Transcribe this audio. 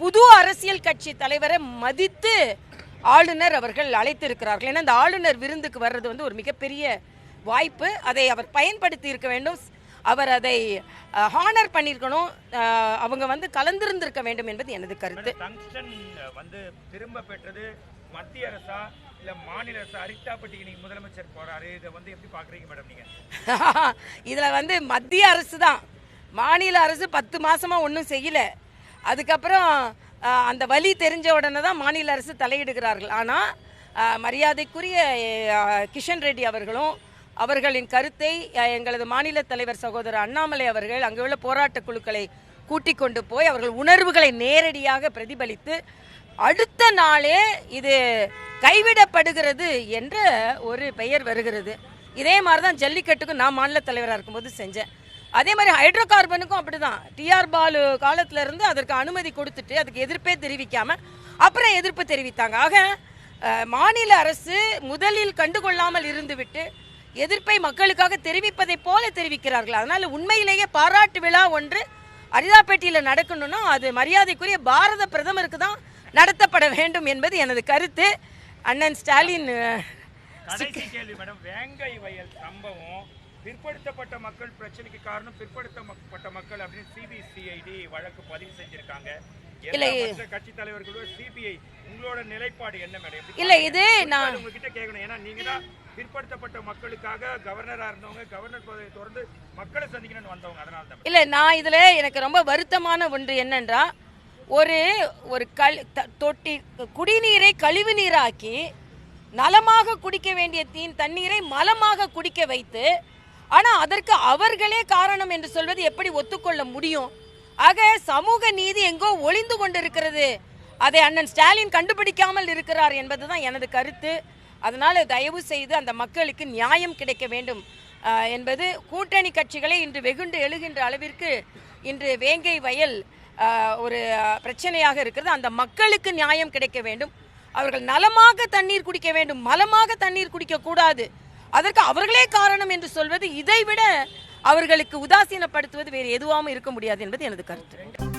புது அரசியல் கட்சி தலைவரை மதித்து ஆளுநர் அவர்கள் அழைத்திருக்கிறார்கள். ஏன்னா இந்த ஆளுநர் விருந்துக்கு வர்றது வந்து ஒரு மிகப்பெரிய வாய்ப்பு. அதை அவர் பயன்படுத்தி இருக்க வேண்டும். அவர் அதை ஹானர் பண்ணியிருக்கணும். அவங்க வந்து கலந்திருந்திருக்க வேண்டும் என்பது எனது கருத்து. வந்து திரும்ப பெற்றது மத்திய அரசா இல்ல மாநில அரசா? அரிட்டாப்பட்டிக்கு நீங்க முதலமைச்சர் போறாரு. இதை வந்து எப்படி பாக்குறீங்க மேடம் நீங்க? இதில் வந்து மத்திய அரசு தான் மாநில அரசு பத்து மாசமா ஒன்றும் செய்யல. அதுக்கப்புறம் அந்த வழி தெரிஞ்ச உடனே தான் மாநில அரசு தலையிடுகிறார்கள். ஆனால் மரியாதைக்குரிய கிஷன் ரெட்டி அவர்களும் அவர்களின் கருத்தை எங்களது மாநில தலைவர் சகோதரர் அண்ணாமலை அவர்கள் அங்கே உள்ள போராட்ட குழுக்களை கூட்டிக் கொண்டு போய் அவர்கள் உணர்வுகளை நேரடியாக பிரதிபலித்து அடுத்த நாளே இது கைவிடப்படுகிறது என்ற ஒரு பெயர் வருகிறது. இதே மாதிரி தான் ஜல்லிக்கட்டுக்கும் நான் மாநில தலைவராக இருக்கும்போது செஞ்சேன். அதே மாதிரி ஹைட்ரோ கார்பனுக்கும் அப்படிதான் டிஆர் பாலு காலத்துல இருந்து அதற்கு அனுமதி கொடுத்துட்டு அதுக்கு எதிர்ப்பே தெரிவிக்காம அப்புறம் எதிர்ப்பு தெரிவித்தாங்க. ஆக மாநில அரசு முதலில் கண்டுகொள்ளாமல் இருந்துவிட்டு எதிர்ப்பை மக்களுக்காக தெரிவிப்பதைப் போல தெரிவிக்கிறார்கள். அதனால உண்மையிலேயே பாராட்டு விழா ஒன்று அரிதாப்பேட்டையில் நடக்கணும்னா அது மரியாதைக்குரிய பாரத பிரதமருக்கு தான் நடத்தப்பட வேண்டும் என்பது எனது கருத்து. அண்ணன் ஸ்டாலின் கேள்வி மேடம். வேங்கை வயல் சம்பவம். பிற்படுத்தப்பட்ட மக்கள் பிரச்சனைக்கு காரணம் பிற்படுத்தப்பட்ட மக்கள் அப்படின்னு சிபிசிஐடி வழக்கு பதிவு செஞ்சிருக்காங்க. மற்ற கட்சி தலைவர்களும் சிபிஐ உங்களோட நிலைப்பாடு என்ன மேடம் இல்லை? இது நான் உங்ககிட்ட கேட்கணும். ஏன்னா நீங்க தான் பிற்படுத்தப்பட்ட மக்களுக்காக கவர்னரா இருந்தவங்க கவர்னர் பதவியை தொடர்ந்து மக்களை சந்திக்கணும்னு வந்தவங்க. அதனால தான் இல்லை நான் இதில் எனக்கு ரொம்ப வருத்தமான ஒன்று என்னன்றா ஒரு ஒரு கல் தொட்டி குடிநீரை கழிவு நீராக்கி நலமாக குடிக்க வேண்டிய தீன் தண்ணீரை மலமாக குடிக்க வைத்து ஆனால் அதற்கு அவர்களே காரணம் என்று சொல்வது எப்படி ஒத்துக்கொள்ள முடியும்? ஆக சமூக நீதி எங்கோ ஒளிந்து கொண்டிருக்கிறது. அதை அண்ணன் ஸ்டாலின் கண்டுபிடிக்காமல் இருக்கிறார் என்பதுதான் எனது கருத்து. அதனால் தயவு செய்து அந்த மக்களுக்கு நியாயம் கிடைக்க வேண்டும். என்பது கூட்டணி கட்சிகளை இன்று வெகுண்டு எழுகின்ற அளவிற்கு இன்று வேங்கை வயல் ஒரு பிரச்சனையாக இருக்கிறது. அந்த மக்களுக்கு நியாயம் கிடைக்க வேண்டும். அவர்கள் நலமாக தண்ணீர் குடிக்க வேண்டும். மலமாக தண்ணீர் குடிக்கக்கூடாது. அதற்கு அவர்களே காரணம் என்று சொல்வது இதைவிட அவர்களுக்கு உதாசீனப்படுத்துவது வேறு எதுவாகவும் இருக்க முடியாது என்பது எனது கருத்து.